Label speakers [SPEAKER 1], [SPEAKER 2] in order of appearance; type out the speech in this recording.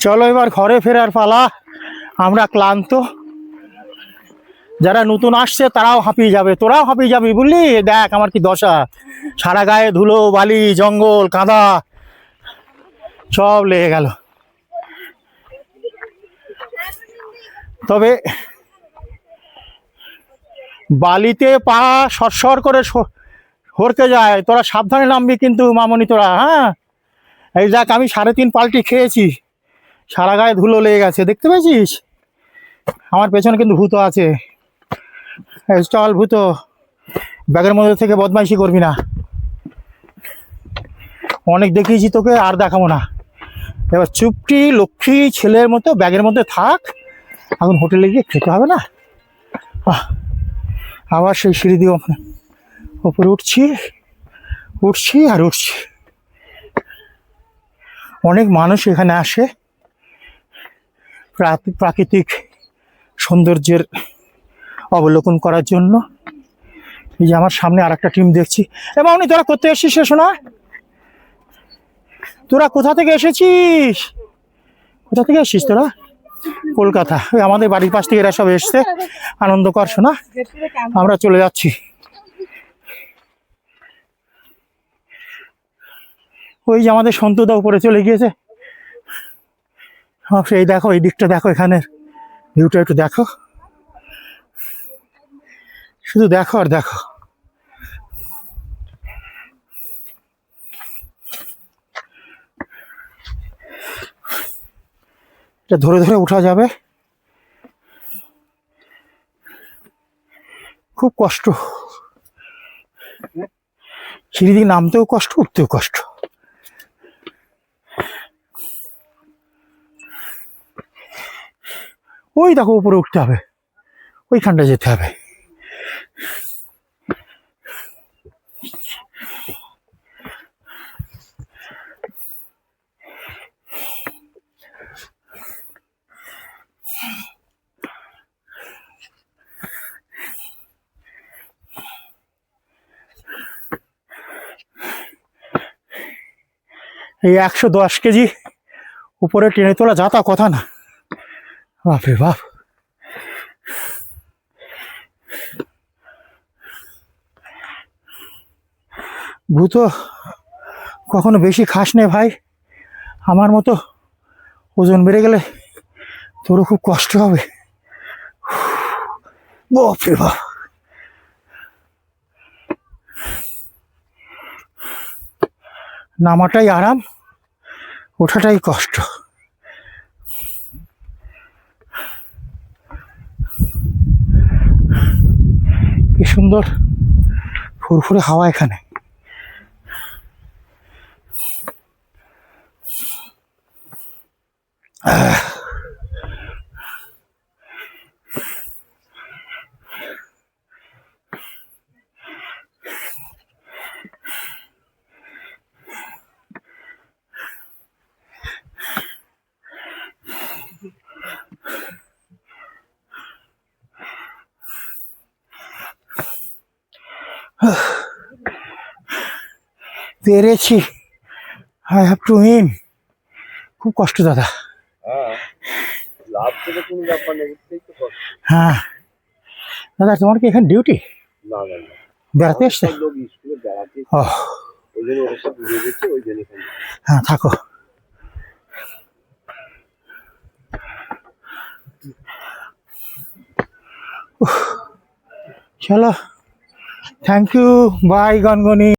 [SPEAKER 1] চলো এবার ঘরে ফেরার পালা। আমরা ক্লান্ত। যারা নতুন আসছে, তারাও হাঁপিয়ে যাবে। তোরাও হাঁপিয়ে যাবি বুঝলি? দেখ আমার কি দশা। সারা গায়ে ধুলো, বালি, জঙ্গল, কাদা। সব লেগে গেল। তবে বালিতে পা সরসর করে হরকে যায়। তোরা সাবধানে নামবি কিন্তু মামনি তোরা হ্যাঁ? এই দেখ আমি সাড়ে তিন পাল্টি খেয়েছি। সারা গায়ে ধুলো লেগে গেছে, দেখতে পেয়েছিস? আমার পেছনে কিন্তু ভূত আছে। চল ভূত, ব্যাগের মধ্যে থেকে বদমাইশি করবি না। অনেক দেখিয়েছি তোকে, আর দেখাবো না। এবার চুপটি, লক্ষ্মী, ছেলের মতো, ব্যাগের মধ্যে থাক। এখন হোটেলে গিয়ে খেতে হবে না? আবার সেই সিঁড়ি দিয়ে ওপরে- উঠছি। উঠছি আর উঠছি। অনেক মানুষ এখানে আসে। প্রাকৃতিক সৌন্দর্যের অবলোকন করার জন্য। এই যে আমার সামনে আর একটা টিম দেখছি। এবং উনি তোরা করতে এসেছিস রে শোনা তোরা কোথা থেকে এসেছিস? কোথা থেকে এসেছিস তোরা? কলকাতা। ওই আমাদের বাড়ির পাশ থেকে এরা সব এসছে। আনন্দ কর শোনা আমরা চলে যাচ্ছি। ওই যে আমাদের সন্তুদা উপরে চলে গিয়েছে। সেই দেখো, এই দিকটা দেখো এখানের ভিউটা একটু দেখো। শুধু দেখো আর দেখো। এটা ধরে ধরে উঠা যাবে। খুব কষ্ট। সিঁড়ি দিকে নামতেও কষ্ট, উঠতেও কষ্ট। ওই দেখো, উপরে উঠতে হবে। ওইখানটা যেতে হবে। এই একশো দশ কেজি উপরে টেনে তোলা যা তা কথা না। বাপরে বাপ। ভূত, কখনো বেশি খাস নে ভাই। আমার মতো ওজন বেড়ে গেলে তোরও খুব কষ্ট হবে। বাপরে বাপ। নামাটাই আরাম, ওঠাটাই কষ্ট কি সুন্দর ফুরফুরে হাওয়া এখানে। পেরেছি আই হ্যাভ টু উইন খুব কষ্ট দাদা।
[SPEAKER 2] হ্যাঁ।
[SPEAKER 1] হ্যাঁ। দাদা তোমার কি এখানে ডিউটি বেড়াতে এসছে? ও হ্যাঁ থাকো। চলো। Thank you by Gangani